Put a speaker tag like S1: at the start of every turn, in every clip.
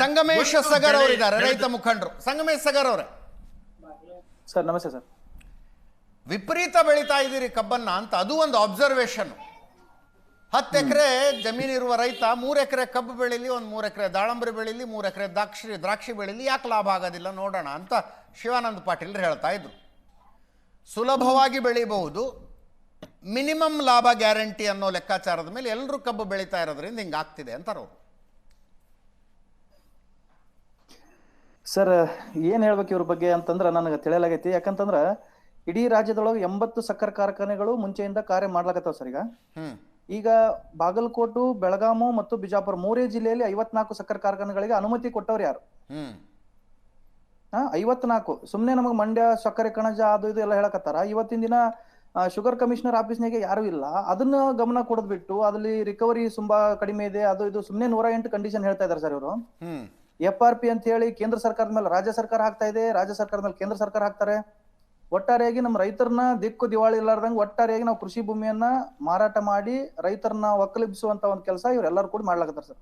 S1: ಸಂಗಮೇಶ್ ಸಗರ್ ಅವರಿದ್ದಾರೆ ರೈತ ಮುಖಂಡರು. ಸಂಗಮೇಶ್ ಸಗರ್ ಅವರೇ.
S2: ಸರ್ ನಮಸ್ತೆ ಸರ್.
S1: ವಿಪರೀತ ಬೆಳೀತಾ ಇದ್ದೀರಿ ಕಬ್ಬನ್ನ ಅಂತ ಅದು ಒಂದು ಅಬ್ಸರ್ವೇಷನ್ ಹತ್ತು ಎಕರೆ ಜಮೀನಿರುವ ರೈತ ಮೂರು ಎಕರೆ ಕಬ್ಬು ಬೆಳೀಲಿ ಒಂದು ಮೂರು ಎಕರೆ ದಾಳಂಬರಿ ಬೆಳೀಲಿ ಮೂರು ಎಕರೆ ದ್ರಾಕ್ಷಿ ದ್ರಾಕ್ಷಿ ಬೆಳೀಲಿ ಯಾಕೆ ಲಾಭ ಆಗೋದಿಲ್ಲ ನೋಡೋಣ ಅಂತ ಶಿವಾನಂದ ಪಾಟೀಲ್ ಹೇಳ್ತಾ ಇದ್ರು. ಸುಲಭವಾಗಿ ಬೆಳೀಬಹುದು ಮಿನಿಮಮ್ ಲಾಭ ಗ್ಯಾರಂಟಿ ಅನ್ನೋ ಲೆಕ್ಕಾಚಾರದ ಮೇಲೆ ಎಲ್ಲರೂ ಕಬ್ಬು ಬೆಳೀತಾ ಇರೋದ್ರಿಂದ ಹಿಂಗಾಗ್ತಿದೆ ಅಂತಾರೆ ಅವರು.
S2: ಸರ್ ಏನ್ ಹೇಳ್ಬೇಕು ಇವ್ರ ಬಗ್ಗೆ ಅಂತಂದ್ರ ನನಗೆ ತಿಳಿಯಲಾಗೈತಿ. ಯಾಕಂತಂದ್ರ ಇಡೀ ರಾಜ್ಯದೊಳಗೆ ಎಂಬತ್ತು ಸಕ್ಕರೆ ಕಾರ್ಖಾನೆಗಳು ಮುಂಚೆಯಿಂದ ಕಾರ್ಯ ಮಾಡ್ಲಾಕತ್ತಾವ ಸರ್ ಈಗ. ಈಗ ಬಾಗಲಕೋಟು ಬೆಳಗಾಮು ಮತ್ತು ಬಿಜಾಪುರ ಮೂರೇ ಜಿಲ್ಲೆಯಲ್ಲಿ ಐವತ್ನಾಲ್ಕು ಸಕ್ಕರೆ ಕಾರ್ಖಾನೆಗಳಿಗೆ ಅನುಮತಿ ಕೊಟ್ಟವ್ರು ಯಾರು? ಹಾ ಐವತ್ನಾಲ್ಕು. ಸುಮ್ನೆ ನಮಗೆ ಮಂಡ್ಯ ಸಕ್ಕರೆ ಕಣಜ ಅದು ಇದು ಎಲ್ಲ ಹೇಳಕತ್ತಾರ. ಇವತ್ತಿನ ದಿನ ಶುಗರ್ ಕಮಿಷನರ್ ಆಫೀಸ್ನಾಗೆ ಯಾರು ಇಲ್ಲ. ಅದನ್ನ ಗಮನ ಕೊಡದ್ಬಿಟ್ಟು ಅದ್ರಲ್ಲಿ ರಿಕವರಿ ತುಂಬಾ ಕಡಿಮೆ ಇದೆ ಅದು ಇದು ಸುಮ್ನೆ ನೂರ ಎಂಟು ಕಂಡೀಷನ್ ಹೇಳ್ತಾ ಇದಾರೆ ಸರ್ ಇವರು. ಎಫ್ ಆರ್ ಪಿ ಅಂತ ಹೇಳಿ ಕೇಂದ್ರ ಸರ್ಕಾರದ ಮೇಲೆ ರಾಜ್ಯ ಸರ್ಕಾರ ಹಾಕ್ತಾ ಇದೆ ರಾಜ್ಯ ಸರ್ಕಾರದ ಮೇಲೆ ಕೇಂದ್ರ ಸರ್ಕಾರ ಹಾಕ್ತಾರೆ. ಒಟ್ಟಾರೆಯಾಗಿ ನಮ್ಮ ರೈತರನ್ನ ದಿಕ್ಕು ದಿವಾಳಿ ಇಲ್ಲಾರ್ದಂಗೆ ಒಟ್ಟಾರೆಯಾಗಿ ನಾವು ಕೃಷಿ ಭೂಮಿಯನ್ನ ಮಾರಾಟ ಮಾಡಿ ರೈತರನ್ನ ಒಕ್ಕಲಿಬಿಸುವಂತ ಒಂದು ಕೆಲಸ ಇವರೆಲ್ಲರೂ ಕೂಡ ಮಾಡ್ಲಾಗತ್ತಾರ ಸರ್.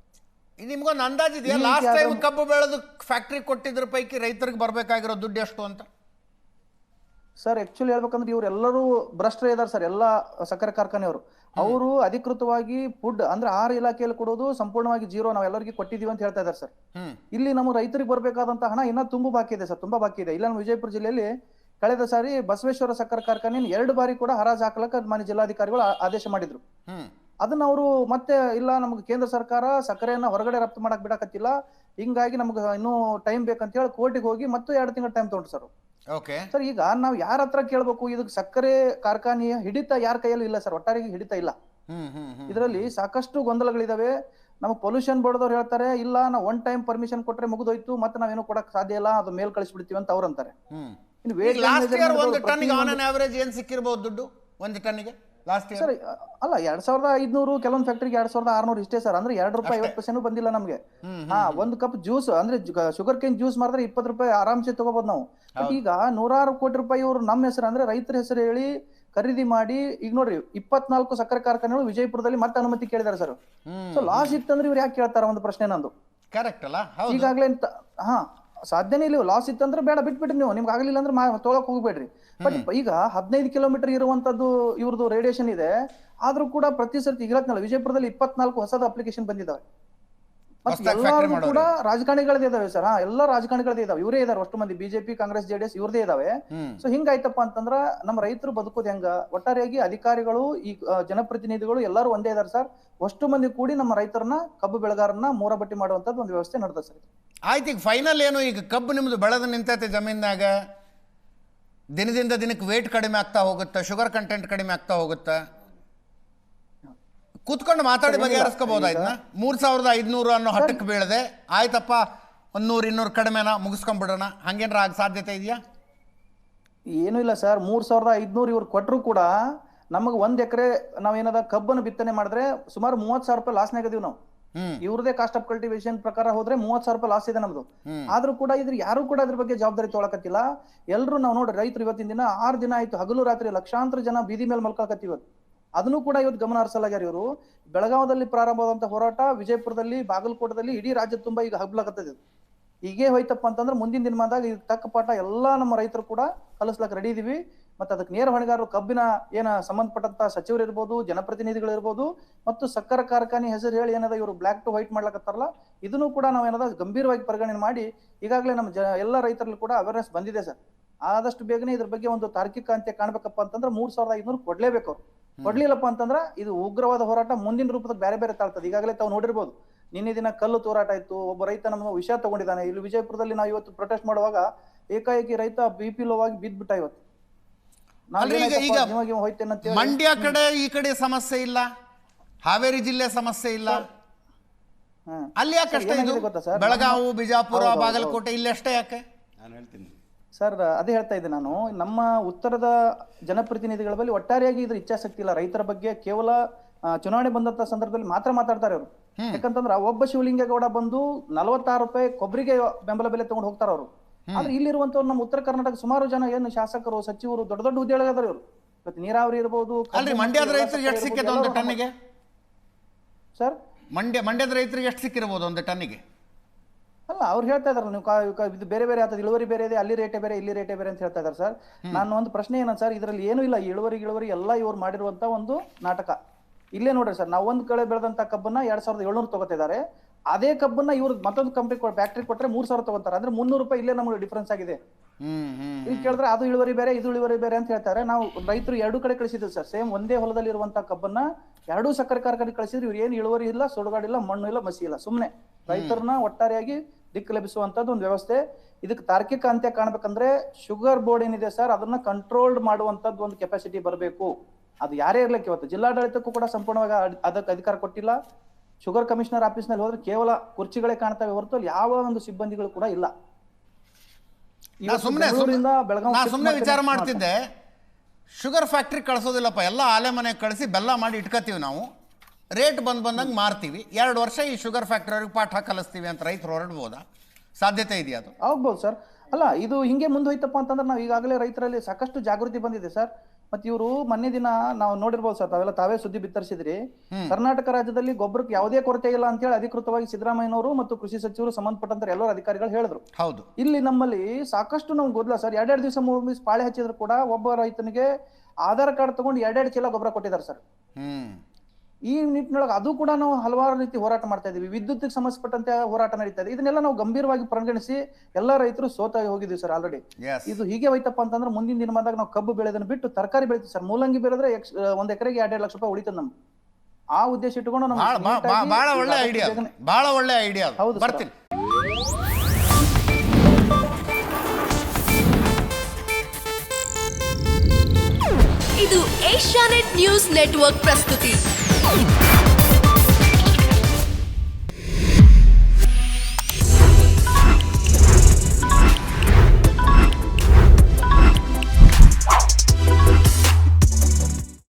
S1: ನಿಮ್ಗೊಂದು
S2: ಅಂದಾಜಿದೆಯಾ
S1: ಲಾಸ್ಟ್ ಟೈಮ್ ಕಬ್ಬು ಬೆಳೆದು ಫ್ಯಾಕ್ಟ್ರಿ ಕೊಟ್ಟಿದ್ರ ಪೈಕಿ ರೈತರಿಗೆ ಬರಬೇಕಾಗಿರೋ ದುಡ್ಡು ಎಷ್ಟು ಅಂತ?
S2: ಸರ್ ಆಕ್ಚುಲಿ ಹೇಳ್ಬೇಕಂದ್ರೆ ಇವರೆಲ್ಲರೂ ಭ್ರಷ್ಟರೇ ಇದಾರೆ ಸರ್ ಎಲ್ಲಾ ಸಕ್ಕರೆ ಕಾರ್ಖಾನೆಯವರು. ಅವರು ಅಧಿಕೃತವಾಗಿ ಫುಡ್ ಅಂದ್ರೆ ಆಹಾರ ಇಲಾಖೆಯಲ್ಲಿ ಕೊಡೋದು ಸಂಪೂರ್ಣವಾಗಿ ಜೀರೋ ನಾವು ಎಲ್ಲರಿಗೂ ಕೊಟ್ಟಿದೀವಿ ಅಂತ ಹೇಳ್ತಾ ಇದ್ದಾರೆ ಸರ್. ಇಲ್ಲಿ ನಮ್ಮ ರೈತರಿಗೆ ಬರಬೇಕಾದಂತ ಹಣ ಇನ್ನ ತುಂಬಾ ಬಾಕಿ ಇದೆ ಸರ್ ತುಂಬಾ ಬಾಕಿ ಇದೆ. ಇಲ್ಲ ನಮ್ಮ ವಿಜಯಪುರ ಜಿಲ್ಲೆಯಲ್ಲಿ ಕಳೆದ ಸಾರಿ ಬಸವೇಶ್ವರ ಸಕ್ಕರೆ ಕಾರ್ಖಾನೆ ಎರಡು ಬಾರಿ ಕೂಡ ಹರಾಜು ಹಾಕಲಕ್ಕ ಮಾನ್ಯ ಜಿಲ್ಲಾಧಿಕಾರಿಗಳು ಆದೇಶ ಮಾಡಿದ್ರು. ಅದನ್ನ ಅವರು ಮತ್ತೆ ಇಲ್ಲ ನಮ್ಗೆ ಕೇಂದ್ರ ಸರ್ಕಾರ ಸಕ್ಕರೆಯನ್ನ ಹೊರಗಡೆ ರಫ್ತು ಮಾಡಕ್ ಬಿಡಕತ್ತಿಲ್ಲ. ಹಿಂಗಾಗಿ ನಮ್ಗೆ ಇನ್ನೂ ಟೈಮ್ ಬೇಕಂತ ಹೇಳಿ ಕೋರ್ಟಿಗೆ ಹೋಗಿ ಮತ್ತೆ ಎರಡು ತಿಂಗಳ ಟೈಮ್ ತಗೊಂಡ್ರು ಸರ್ ಸರ್ ಈಗ ನಾವು ಯಾರ ಹತ್ರ ಕೇಳ್ಬೇಕು? ಇದಕ್ಕೆ ಸಕ್ಕರೆ ಕಾರ್ಖಾನೆಯ ಹಿಡಿತ ಯಾರ ಕೈಯಲ್ಲಿ ಇಲ್ಲ ಸರ್ ಒಟ್ಟಾರೆಗೆ ಹಿಡಿತ ಇಲ್ಲ. ಇದರಲ್ಲಿ ಸಾಕಷ್ಟು ಗೊಂದಲಗಳಿದಾವೆ. ನಮಗೆ ಪೊಲ್ಯೂಷನ್ ಬೋರ್ಡ್ದವ್ರು ಹೇಳ್ತಾರೆ ಇಲ್ಲ ನಾವು ಒನ್ ಟೈಮ್ ಪರ್ಮಿಷನ್ ಕೊಟ್ರೆ ಮುಗಿದೋಯ್ತು ಮತ್ತೆ ನಾವೇನು ಕೊಡಕ್ ಸಾಧ್ಯ ಇಲ್ಲ ಅದು ಮೇಲ್ ಕಳಿಸ್ಬಿಡ್ತೀವಿ ಅಂತ ಅವ್ರು ಅಂತಾರೆ.
S1: ಹ್ಮ್.
S2: ಇನ್ನು weight
S1: ಲಾಸ್ಟ್
S2: measurement
S1: ಇಯರ್ ಒಂದು
S2: ಟನ್
S1: ಟನ್ಗೆ ಆನ್ ಆನ್ ಆವರೇಜ್ ಏನ್ ಸಿಕ್ಕಿರ್ಬೋದು ದುಡ್ಡು? ಒಂದು ಟನ್ನಿಗೆ? ಲಾಸ್ಟ್
S2: ಸರ್ ಅಲ್ಲ ಎರಡ್ ಸಾವಿರದ ಐದ್ನೂರು ಕೆಲವೊಂದು ಫ್ಯಾಕ್ಟ್ರಿಗೆ ಎರಡ್ ಸಾವಿರದ ಆರ್ನೂರು ಇಷ್ಟೇ ಸರ್ ಅಂದ್ರೆ ಎರಡು ರೂಪಾಯಿ ಐವತ್ತು ಪೈಸೆನೂ ಬಂದಿಲ್ಲ ನಮಗೆ. ಹಾ ಒಂದು ಕಪ್ ಜ್ಯೂಸ್ ಅಂದ್ರೆ ಶುಗರ್ ಕೇನ್ ಜ್ಯೂಸ್ ಮಾಡಿದ್ರೆ ಇಪ್ಪತ್ತು ರೂಪಾಯಿ ಆರಾಮ್ಸೆ ತಗೋಬಹುದು ನಾವು. ಬಟ್ ಈಗ ನೂರಾರು ಕೋಟಿ ರೂಪಾಯಿ ಇವ್ರು ನಮ್ಮ ಹೆಸರು ಅಂದ್ರೆ ರೈತರ ಹೆಸರು ಹೇಳಿ ಖರೀದಿ ಮಾಡಿ ಈಗ ನೋಡ್ರಿ ಇಪ್ಪತ್ನಾಲ್ಕು ಸಕ್ಕರೆ ಕಾರ್ಖಾನೆಗಳು ವಿಜಯಪುರದಲ್ಲಿ ಮತ್ತೆ ಅನುಮತಿ ಕೇಳಿದಾರೆ ಸರ್ ಸೊ ಲಾಸ್ ಇತ್ತಂದ್ರೆ ಇವ್ರು ಯಾಕೆ ಕೇಳ್ತಾರ ಒಂದು ಪ್ರಶ್ನೆ ನಂದು
S1: ಕರೆಕ್ಟ್ ಅಲ್ಲ
S2: ಈಗಾಗ್ಲೇ ಅಂತ- ಹಾ. ಸಾಧ್ಯನೇ ಇಲ್ಲ ಲಾಸ್ ಇತ್ತಂದ್ರೆ ಬೇಡ ಬಿಟ್ಬಿಡ್ರಿ ನೀವು. ನಿಮ್ಗೆ ಆಗಲಿಲ್ಲ ಅಂದ್ರೆ ತೊಳಕ್ ಹೋಗ್ಬೇಡ್ರಿ. ಬಟ್ ಈಗ ಹದಿನೈದು ಕಿಲೋಮೀಟರ್ ಇರುವಂತದ್ದು ಇವ್ರದ್ದು ರೇಡಿಯೇಷನ್ ಇದೆ. ಆದ್ರೂ ಕೂಡ ಪ್ರತಿ ಸರ್ತಿ ಇರತ್ನಲ್ಲ ವಿಜಯಪುರದಲ್ಲಿ ಇಪ್ಪತ್ನಾಲ್ಕು ಹೊಸದ ಅಪ್ಲಿಕೇಶನ್ ಬಂದಿದ್ದಾವೆ.
S1: ಮಾಡೋರು.
S2: ಕೂಡ ರಾಜಕಾರಣಿಗಳದೇ ಇದಾವೆ ಸರ್. ಹಾ ಎಲ್ಲ ರಾಜಕಾರಣಿಗಳದೇ ಇದಾವೆ. ಇವರೇ ಇದಾರೆ ಅಷ್ಟು ಮಂದಿ. ಬಿಜೆಪಿ ಕಾಂಗ್ರೆಸ್ ಜೆಡಿಎಸ್ ಇವ್ರದೇ ಇದಾವೆ. ಸೊ ಹಿಂಗಾಯ್ತಪ್ಪ ಅಂತಂದ್ರ ನಮ್ಮ ರೈತರು ಬದುಕೋದು ಹೆಂಗ? ಒಟ್ಟಾರೆಯಾಗಿ ಅಧಿಕಾರಿಗಳು ಈ ಜನಪ್ರತಿನಿಧಿಗಳು ಎಲ್ಲರೂ ಒಂದೇ ಇದಾರೆ ಸರ್. ಅಷ್ಟು ಮಂದಿ ಕೂಡಿ ನಮ್ಮ ರೈತರನ್ನ ಕಬ್ಬು ಬೆಳೆಗಾರನ್ನ ಮೂರ ಬಟ್ಟಿ ಮಾಡುವಂತದ್ದು ಒಂದು ವ್ಯವಸ್ಥೆ ನಡೆದ ಸರ್
S1: ಆಯ್ತು ಈಗ ಫೈನಲ್ ಏನು? ಈಗ ಕಬ್ಬು ನಿಮ್ಮದು ಬೆಳೆದು ನಿಂತೈತೆ ಜಮೀನಾಗ ದಿನದಿಂದ ದಿನಕ್ಕೆ ವೇಟ್ ಕಡಿಮೆ ಆಗ್ತಾ ಹೋಗುತ್ತೆ ಶುಗರ್ ಕಂಟೆಂಟ್ ಕಡಿಮೆ ಆಗ್ತಾ ಹೋಗುತ್ತೆ. ಕೂತ್ಕೊಂಡು ಮಾತಾಡಿ ಬಗೆಹರಿಸ್ಕೋಬಹುದು ಮೂರು ಮೂರ್ ಸಾವಿರದ ಐದ್ನೂರು ಅನ್ನೋ ಹಟ್ಟಕ್ಕೆ ಬೀಳದೆ ಆಯ್ತಪ್ಪ ಒಂದ್ ನೂರು ಇನ್ನೂರು ಕಡಿಮೆನ ಮುಗಿಸ್ಕೊಂಡ್ಬಿಡೋಣ. ಹಂಗೇನಾರ ಆಗ ಸಾಧ್ಯತೆ ಇದೆಯಾ?
S2: ಏನೂ ಇಲ್ಲ ಸರ್ ಮೂರು ಸಾವಿರದ ಐದ್ನೂರು ಇವ್ರು ಕೊಟ್ಟರು ಕೂಡ ನಮಗೆ ಒಂದ್ ಎಕರೆ ನಾವೇನದ ಕಬ್ಬನ್ನು ಬಿತ್ತನೆ ಮಾಡಿದ್ರೆ ಸುಮಾರು ಮೂವತ್ತು ಸಾವಿರ ರೂಪಾಯಿ ಲಾಸ್ನಾಗ ಇದೀವಿ ನಾವು. ಇವ್ರದೇ ಕಾಸ್ಟ್ ಆಫ್ ಕಲ್ಟಿವೇಶನ್ ಪ್ರಕಾರ ಹೋದ್ರೆ ಮೂವತ್ ಸಾವಿರ ರೂಪಾಯಿ ಲಾಸ್ ಇದೆ ನಮ್ದು. ಆದ್ರೂ ಕೂಡ ಇದ್ರ ಯಾರು ಕೂಡ ಅದ್ರ ಬಗ್ಗೆ ಜವಾಬ್ದಾರಿ ತೊಳಕತ್ತಿಲ್ಲ ಎಲ್ರು ನಾವು ನೋಡ್ರಿ ರೈತರು ಇವತ್ತಿನ ದಿನ ಆರು ದಿನ ಆಯ್ತು ಹಗಲು ರಾತ್ರಿ ಲಕ್ಷಾಂತರ ಜನ ಬೀದಿ ಮೇಲೆ ಮಲ್ಕೊಳಕತ್ತೀವಿ ಇವತ್ತು. ಅದನ್ನು ಕೂಡ ಇವತ್ತು ಗಮನ ಹರಿಸಲಾಗ್ಯಾರ ಇವರು. ಬೆಳಗಾವದಲ್ಲಿ ಪ್ರಾರಂಭವಾದಂತ ಹೋರಾಟ ವಿಜಯಪುರದಲ್ಲಿ ಬಾಗಲಕೋಟದಲ್ಲಿ ಇಡೀ ರಾಜ್ಯ ತುಂಬಾ ಈಗ ಹಬ್ಲಕತ್ತದ ಹೀಗೆ ಹೋಯ್ತಪ್ಪ ಅಂತಂದ್ರೆ ಮುಂದಿನ ದಿನಮಾನದಾಗ ಈಗ ತಕ್ಕ ಪಾಠ ಎಲ್ಲಾ ನಮ್ಮ ರೈತರು ಕೂಡ ಕಲಿಸ್ಲಕ್ ರೆಡಿ ಇದೀವಿ. ಮತ್ತೆ ಅದಕ್ಕೆ ನೇರ ಹೊಣೆಗಾರರು ಕಬ್ಬಿನ ಏನ ಸಂಬಂಧಪಟ್ಟಂತ ಸಚಿವರು ಇರ್ಬೋದು ಜನಪ್ರತಿನಿಧಿಗಳು ಇರ್ಬೋದು ಮತ್ತು ಸಕ್ಕರೆ ಕಾರ್ಖಾನೆ ಹೆಸರು ಹೇಳಿ ಏನದ ಇವರು ಬ್ಲಾಕ್ ಟು ವೈಟ್ ಮಾಡ್ಲಕತ್ತಾರಲ್ಲ ಇದನ್ನು ಕೂಡ ನಾವು ಏನದ ಗಂಭೀರವಾಗಿ ಪರಿಗಣನೆ ಮಾಡಿ ಈಗಾಗಲೇ ನಮ್ಮ ಜ ಎಲ್ಲ ರೈತರಲ್ಲಿ ಕೂಡ ಅವೇರ್ನೆಸ್ ಬಂದಿದೆ ಸರ್. ಆದಷ್ಟು ಬೇಗನೆ ಇದ್ರ ಬಗ್ಗೆ ಒಂದು ತಾರ್ಕಿಕ ಅಂತ್ಯ ಕಾಣ್ಬೇಕಪ್ಪ ಅಂತಂದ್ರೆ ಮೂರ್ ಸಾವಿರದ ಐದ್ನೂರು ಕೊಡ್ಲೇಬೇಕು ಅವ್ರು. ಕೊಡ್ಲಿಲ್ಲಪ್ಪ ಅಂತಂದ್ರೆ ಇದು ಉಗ್ರವಾದ ಹೋರಾಟ ಮುಂದಿನ ರೂಪದಾಗ ಬೇರೆ ಬೇರೆ ತಾಳ್ತದೆ. ಈಗಾಗಲೇ ತಾವು ನೋಡಿರ್ಬೋದು ನಿನ್ನೆ ದಿನ ಕಲ್ಲು ತೋರಾಟ ಇತ್ತು ಒಬ್ಬ ರೈತ ನಮ್ಮ ವಿಷಯ ತಗೊಂಡಿದ್ದಾನೆ. ಇಲ್ಲಿ ವಿಜಯಪುರದಲ್ಲಿ ನಾವು ಇವತ್ತು ಪ್ರೊಟೆಸ್ಟ್ ಮಾಡುವಾಗ ಏಕಾಏಕಿ ರೈತ ಬಿ ಪಿ ಲೋ ಆಗಿ ಬಿದ್ದ್ಬಿಟ್ಟ ಇವತ್ತು.
S1: ಅಲ್ರಿ ಈಗ- ಈಗ ಮಂಡ್ಯ ಕಡೆ ಈ ಕಡೆ ಸಮಸ್ಯೆ ಇಲ್ಲ ಹಾವೇರಿ ಜಿಲ್ಲೆ ಸಮಸ್ಯೆ ಇಲ್ಲ. ಅಲ್ಲಿ ಯಾಕೆ ಅಷ್ಟೇ ಬೆಳಗಾವಿ ಬಿಜಾಪುರ ಬಾಗಲಕೋಟೆ ಇಲ್ಲಿ ಅಷ್ಟೇ ಯಾಕೆ?
S3: ನಾನು ಹೇಳ್ತೀನಿ.
S2: ಸರ್ ಅದೇ ಹೇಳ್ತಾ ಇದ್ದೆ ನಾನು. ನಮ್ಮ ಉತ್ತರದ ಜನಪ್ರತಿನಿಧಿಗಳ ಬಳಿ ಒಟ್ಟಾರೆಯಾಗಿ ಇದ್ರ ಇಚ್ಛಾಶಕ್ತಿ ಇಲ್ಲ. ರೈತರ ಬಗ್ಗೆ ಕೇವಲ ಆ, ಚುನಾವಣೆ ಬಂದಂತ ಸಂದರ್ಭದಲ್ಲಿ ಮಾತ್ರ ಮಾತಾಡ್ತಾರೆ ಅವರು. ಯಾಕಂತಂದ್ರೆ ಒಬ್ಬ ಶಿವಲಿಂಗೇಗೌಡ ಬಂದು ನಲವತ್ತಾರು ರೂಪಾಯಿ ಕೊಬ್ಬರಿಗೆ ಬೆಂಬಲ ಬೆಲೆ ತಗೊಂಡು ಹೋಗ್ತಾರ ಅವರು ಆದ್ರೆ ಇಲ್ಲಿರುವಂತವ್ರು ನಮ್ಮ ಉತ್ತರ ಕರ್ನಾಟಕ ಸುಮಾರು ಜನ ಏನು ಶಾಸಕರು ಸಚಿವರು ದೊಡ್ಡ ದೊಡ್ಡ ಉದ್ಯೋಗ ಇವರು. ಇವತ್ತು ನೀರಾವರಿ ಇರಬಹುದು
S1: ಮಂಡ್ಯದ ರೈತರಿಗೆ ಎಷ್ಟು ಸಿಕ್ಕಿದೆ ಒಂದು ಟನ್ನಿಗೆ?
S2: ಸರ್?
S1: ಮಂಡ್ಯ ಮಂಡ್ಯದ ರೈತರಿಗೆ ಎಷ್ಟು ಸಿಕ್ಕಿರಬಹುದು ಒಂದು ಟನ್ನಿಗೆ?
S2: ಅಲ್ಲ ಅವ್ರು ಹೇಳ್ತಾ ಇದಾರೆ ನೀವು ಇದು ಬೇರೆ ಬೇರೆ ಆಗ್ತದೆ ಇಳುವರಿ ಬೇರೆ ಇದೆ ಅಲ್ಲಿ ರೇಟೇ ಬೇರೆ ಇಲ್ಲಿ ರೇಟೇ ಬೇರೆ ಅಂತ ಹೇಳ್ತಾ ಇದಾರೆ ಸರ್. ನಾನು ಒಂದು ಪ್ರಶ್ನೆ ಏನಂತ ಸರ್ ಇದರಲ್ಲಿ ಏನೂ ಇಲ್ಲ ಇಳುವರಿ ಇಳುವರಿ ಎಲ್ಲ ಇವ್ರು ಮಾಡಿರುವಂತ ಒಂದು ನಾಟಕ. ಇಲ್ಲೇ ನೋಡ್ರಿ ಸರ್ ನಾವು ಒಂದ್ ಕಡೆ ಬೆಳೆದಂತ ಕಬ್ಬನ್ನ ಎರಡ್ ಸಾವಿರದ ಏಳ್ನೂರು ತಗೋತಿದ್ದಾರೆ ಅದೇ ಕಬ್ಬನ್ನ ಇವ್ರ ಮತ್ತೊಂದು ಕಂಪನಿ ಫ್ಯಾಕ್ಟ್ರಿ ಕೊಟ್ರೆ ಮೂರ್ ಸಾವಿರ ತಗೋತಾರೆ ಅಂದ್ರೆ ಮುನ್ನೂರು ರೂಪಾಯಿ ಇಲ್ಲೇ ನಮಗೆ ಡಿಫ್ರೆನ್ಸ್ ಆಗಿದೆ. ಈಗ ಕೇಳಿದ್ರೆ ಅದು ಇಳುವರಿ ಬೇರೆ ಇದು ಇಳುವರಿ ಬೇರೆ ಅಂತ ಹೇಳ್ತಾರೆ. ನಾವು ರೈತರು ಎರಡು ಕಡೆ ಕಳಿಸಿದ್ವಿ ಸರ್. ಸೇಮ್ ಒಂದೇ ಹೊಲದಲ್ಲಿ ಇರುವಂತಹ ಕಬ್ಬನ್ನ ಎರಡೂ ಸಕ್ಕರೆ ಕಾರ್ಖಾನೆ ಕಳಿಸಿದ್ರೆ ಇವ್ರು ಏನು ಇಳುವರಿ ಇಲ್ಲ ಸುಡುಗಾಡಿಲ್ಲ ಮಣ್ಣು ಇಲ್ಲ ಮಸಿ ಇಲ್ಲ. ಸುಮ್ಮನೆ ರೈತರನ್ನ ಒಟ್ಟಾರೆಯಾಗಿ ದಿಕ್ಕು ಲಭಿಸುವಂತದ್ದು ಒಂದು ವ್ಯವಸ್ಥೆ. ಇದಕ್ಕೆ ತಾರ್ಕಿಕ ಅಂತ್ಯ ಕಾಣ್ಬೇಕಂದ್ರೆ ಶುಗರ್ ಬೋರ್ಡ್ ಏನಿದೆ ಸರ್ ಅದನ್ನ ಕಂಟ್ರೋಲ್ಡ್ ಮಾಡುವಂತದ್ದು ಒಂದು ಕೆಪಾಸಿಟಿ ಬರಬೇಕು. ಅದು ಯಾರೇ ಇರ್ಲಿಕ್ಕೆ ಇವತ್ತು ಜಿಲ್ಲಾಡಳಿತಕ್ಕೂ ಕೂಡ ಸಂಪೂರ್ಣವಾಗಿ ಅದಕ್ಕೆ ಅಧಿಕಾರ ಕೊಟ್ಟಿಲ್ಲ. ಶುಗರ್ ಕಮಿಷನರ್ ಆಫೀಸ್ನಲ್ಲಿ ಹೋದ್ರೆ ಕೇವಲ ಕುರ್ಚಿಗಳೇ ಕಾಣ್ತವೆ ಹೊರತು ಯಾವ ಒಂದು ಸಿಬ್ಬಂದಿಗಳು ಕೂಡ ಇಲ್ಲ.
S1: ಸುಮ್ಮನೆ ಸುಮ್ಮನೆ ವಿಚಾರ ಮಾಡ್ತಿದ್ದೆ. ಶುಗರ್ ಫ್ಯಾಕ್ಟ್ರಿ ಕಳಿಸೋದಿಲ್ಲಪ್ಪ ಎಲ್ಲ ಆಲೆ ಮನೆಗೆ ಕಳಿಸಿ ಬೆಲ್ಲ ಮಾಡಿ ಇಟ್ಕೋತೀವಿ ನಾವು. ರೇಟ್ ಬಂದು ಬಂದಂಗೆ ಮಾರ್ತೀವಿ. ಎರಡು ವರ್ಷ ಈ ಶುಗರ್ ಫ್ಯಾಕ್ಟ್ರಿಯವ್ರಿಗೆ ಪಾಠ ಕಲಿಸ್ತೀವಿ ಅಂತ ರೈತರು ಹೊರಡ್ಬೋದಾ? ಸಾಧ್ಯತೆ ಇದೆಯಾ ಅದು?
S2: ಆಗ್ಬೋದು ಸರ್. ಅಲ್ಲ ಇದು ಹಿಂಗೆ ಮುಂದೆ ಹೋಯ್ತಪ್ಪ ಅಂತಂದ್ರೆ ನಾವು ಈಗಾಗಲೇ ರೈತರಲ್ಲಿ ಸಾಕಷ್ಟು ಜಾಗೃತಿ ಬಂದಿದೆ ಸರ್. ಮತ್ತೆ ಇವರು ಮೊನ್ನೆ ದಿನ ನಾವು ನೋಡಿರ್ಬೋದು ಸರ್ ತಾವೆಲ್ಲ ತಾವೇ ಸುದ್ದಿ ಬಿತ್ತರಿಸಿದ್ರಿ. ಕರ್ನಾಟಕ ರಾಜ್ಯದಲ್ಲಿ ಗೊಬ್ಬರಕ್ಕೆ ಯಾವುದೇ ಕೊರತೆ ಇಲ್ಲ ಅಂತ ಹೇಳಿ ಅಧಿಕೃತವಾಗಿ ಸಿದ್ದರಾಮಯ್ಯನವರು ಮತ್ತು ಕೃಷಿ ಸಚಿವರು ಸಂಬಂಧಪಟ್ಟಂತ ಎಲ್ಲರೂ ಅಧಿಕಾರಿಗಳು ಹೇಳಿದ್ರು.
S1: ಹೌದು.
S2: ಇಲ್ಲಿ ನಮ್ಮಲ್ಲಿ ಸಾಕಷ್ಟು ನಮ್ಗೆ ಗೊತ್ತಿಲ್ಲ ಸರ್ ಎರಡೆರಡು ದಿವಸ ಮುಗಿಸಿ ಪಾಳೆ ಹಚ್ಚಿದ್ರು ಕೂಡ ಒಬ್ಬ ರೈತನಿಗೆ ಆಧಾರ್ ಕಾರ್ಡ್ ತಗೊಂಡು ಎರಡೆರಡು ಚೀಲ ಗೊಬ್ಬರ ಕೊಟ್ಟಿದ್ದಾರೆ ಸರ್.
S1: ಹ್ಮ್.
S2: ಈ ನಿಟ್ಟಿನೊಳಗೆ ಅದು ಕೂಡ ನಾವು ಹಲವಾರು ರೀತಿ ಹೋರಾಟ ಮಾಡ್ತಾ ಇದೀವಿ ವಿದ್ಯುತ್ ಸಂಬಂಧಪಟ್ಟಂತೆ ಹೋರಾಟ ನಡೀತಾ ಇದೆ. ಇದನ್ನೆಲ್ಲ ನಾವು ಗಂಭೀರವಾಗಿ ಪರಿಗಣಿಸಿ ಎಲ್ಲ ರೈತರು ಸೋತಾಗಿ ಹೋಗಿದ್ವಿ ಸರ್ ಆಲ್ರೆಡಿ
S1: ಎಸ್
S2: ಇದು ಹೀಗೆ ಹೋಯ್ತಪ್ಪ ಅಂತಂದ್ರೆ ಮುಂದಿನ ದಿನಮಾನದಾಗ ನಾವು ಕಬ್ಬು ಬೆಳೆದನ್ನು ಬಿಟ್ಟು ತರಕಾರಿ ಬೆಳಿತೀವಿ ಸರ್. ಮೂಲಂಗಿ ಬೆಳೆದ್ರೆ ಎಕ್ಸ್ ಒಂದ್ ಎಕರೆಗೆ ಎರಡೆರಡು ಲಕ್ಷ ರೂಪಾಯಿ ಉಳಿತದೆ ನಮ್ಗೆ. ಆ ಉದ್ದೇಶ ಇಟ್ಕೊಂಡು ನಮ್ಗೆ
S1: ಬಹಳ ಒಳ್ಳೆ ಐಡಿಯಾ
S2: ಬಹಳ
S1: ಭಾಳ ಒಳ್ಳೆ ಐಡಿಯಾ
S2: ಹೌದು.
S1: ಬರ್ತೀನಿ.
S3: ಇದು ಏಷ್ಯಾನೆಟ್ ನ್ಯೂಸ್ ನೆಟ್ವರ್ಕ್ ಪ್ರಸ್ತುತಿ.